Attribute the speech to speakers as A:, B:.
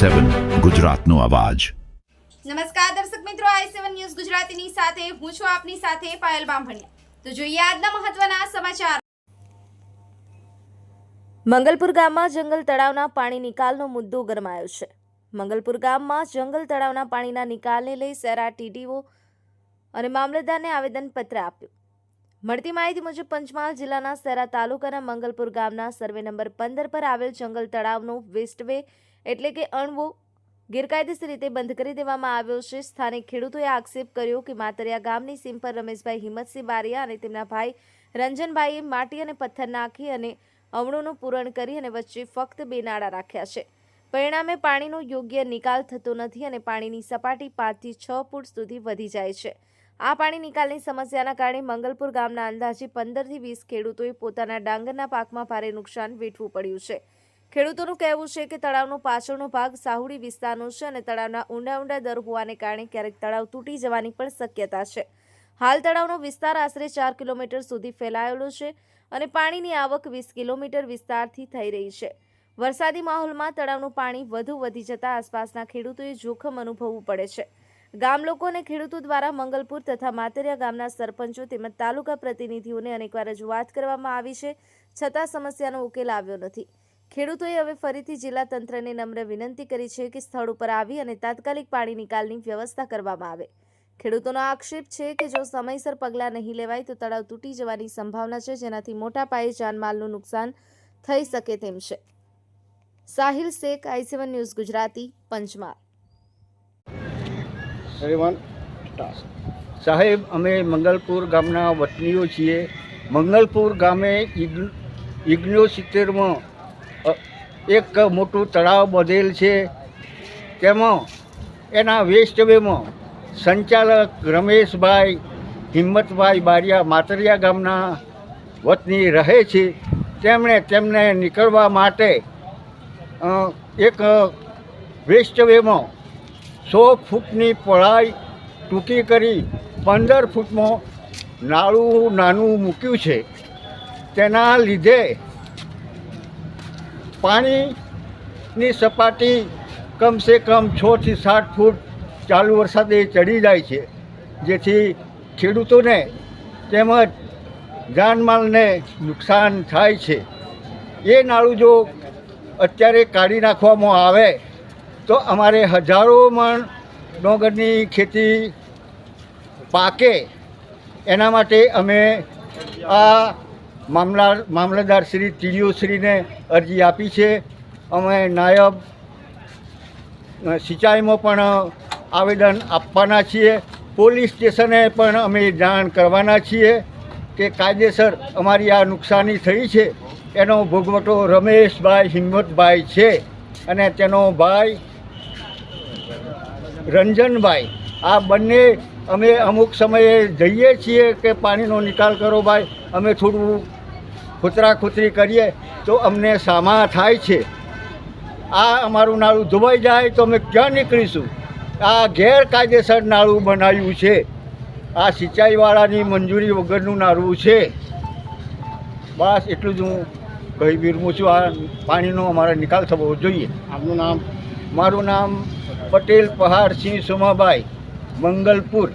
A: સેવન ગુજરાતનો અવાજ.
B: નમસ્કાર દર્શક મિત્રો આઈ સેવન ન્યૂઝ ગુજરાતીની સાથે હું છું આપની સાથે પાયલ બામભણિયા. તો જોઈએ આજના મહત્વના સમાચાર.
C: મંગલપુર ગામમાં જંગલ તળાવના પાણી નિકાલનો મુદ્દો ગરમાયો છે. મંગલપુર ગામમાં જંગલ તળાવના પાણીના નિકાલને લઈ સેરા ટીડીઓ અને મામલતદારને આવેદનપત્ર આપ્યું. મળતી માહિતી મુજબ પંચમહાલ જિલ્લાના સેરા તાલુકાના મંગલપુર ગામના સર્વે નંબર પંદર પર આવેલ જંગલ તળાવનો વેસ્ટવે એટલે કે અણવો ગેરકાયદેસર રીતે બંધ કરી દેવામાં આવ્યો છે. સ્થાનિક ખેડૂતોએ આક્ષેપ કર્યો કે માતરિયા ગામની સીમ પર રમેશભાઈ હિંમતસિંહ બારિયા અને તેમના ભાઈ રંજનભાઈએ માટી અને પથ્થર નાખી અને અવળોનું પૂરણ કરી અને વચ્ચે ફક્ત બે નાળા રાખ્યા છે. પરિણામે પાણીનો યોગ્ય નિકાલ થતો નથી અને પાણીની સપાટી પાંચથી છ ફૂટ સુધી વધી જાય છે. આ પાણી નિકાલની સમસ્યાના કારણે મંગલપુર ગામના અંદાજે પંદરથી વીસ ખેડૂતોએ પોતાના ડાંગરના પાકમાં ભારે નુકસાન વેઠવું પડ્યું છે. ખેડૂતોનું કહેવું છે કે તળાવનો પાછળનો ભાગ સાહુડી વિસ્તારનો છે અને તળાવના ઊંડા ઊંડા દર હોવાને કારણે ક્યારેક તળાવ તૂટી જવાની પણ શક્યતા છે. હાલ તળાવનો વિસ્તાર આશરે ચાર કિલોમીટર સુધી ફેલાયેલો છે અને પાણીની આવક વીસ કિલોમીટર વિસ્તારથી થઈ રહી છે. વરસાદી માહોલમાં તળાવનું પાણી વધુ વધી જતાં આસપાસના ખેડૂતોએ જોખમ અનુભવવું પડે છે. ગામ લોકો અને ખેડૂતો દ્વારા મંગલપુર તથા માતરિયા ગામના સરપંચો તેમજ તાલુકા પ્રતિનિધિઓને અનેકવાર રજૂઆત કરવામાં આવી છે છતાં સમસ્યાનો ઉકેલ આવ્યો નથી. ખેડૂતોએ હવે ફરીથી જિલ્લા તંત્રને નમ્ર વિનંતી કરી છે કે સ્થળ ઉપર આવી અને તાત્કાલિક પાણી નિકાલની વ્યવસ્થા કરવામાં આવે. ખેડૂતોનો આક્ષેપ છે કે જો સમયસર પગલાં નહીં લેવાય તો તળાવ તૂટી જવાની સંભાવના છે, જેનાથી મોટા પાયે જાનમાલનું નુકસાન થઈ શકે તેમ છે. Sahil Shaikh, I seven news, Gujarati, Panchmahal.
D: સાહેબ, અમે મંગલપુર ગામના વતનીઓ છીએ. મંગલપુર ગામે ઇગ્નો સિત્તેરમાં એક મોટું તળાવ બધેલ છે. તેમાં એના વેસ્ટ વેમાં સંચાલક રમેશભાઈ, હિંમતભાઈ બારિયા માતરિયા ગામના વતની રહે છે. તેમણે તેમને નીકળવા માટે એક વેસ્ટ વેમાં સો ફૂટની પળાઈ ટૂંકી કરી પંદર ફૂટમાં નાળું નાનું મૂક્યું છે. તેના લીધે પાણીની સપાટી કમસે કમ છથી સાત ફૂટ ચાલુ વરસાદે ચડી જાય છે. જેથી ખેડૂતોને તેમજ જાનમાલને નુકસાન થાય છે. એ નાળું જો અત્યારે કાઢી નાખવામાં આવે, તો અમારે હજારો મણ ડોંગરની ખેતી પાકે. એના માટે અમે આ મામલા મામલતદાર શ્રી ટીડીઓ અરજી આપી છે. અમે નાયબ સિંચાઈમાં પણ આવેદન આપવાના છીએ. પોલીસ સ્ટેશને પણ અમે જાણ કરવાના છીએ કે કાયદેસર અમારી આ નુકસાની થઈ છે. એનો ભોગવટો રમેશભાઈ હિંમતભાઈ છે અને તેનો ભાઈ રંજનભાઈ. આ બંને અમે અમુક સમયે જઈએ છીએ કે પાણીનો નિકાલ કરો ભાઈ. અમે થોડું ખૂતરા ખૂતરી કરીએ તો અમને સામા થાય છે. આ અમારું નાળું ધોવાઈ જાય તો અમે ક્યાં નીકળીશું? આ ગેરકાયદેસર નાળું બનાવ્યું છે. આ સિંચાઈવાળાની મંજૂરી વગરનું નાળું છે. બસ એટલું જ હું કહી વિરમું છું. આ પાણીનો અમારે નિકાલ થવો જોઈએ. આપનું નામ? મારું નામ પટેલ પહાડસિંહ સોમાભાઈ મંગલપુર.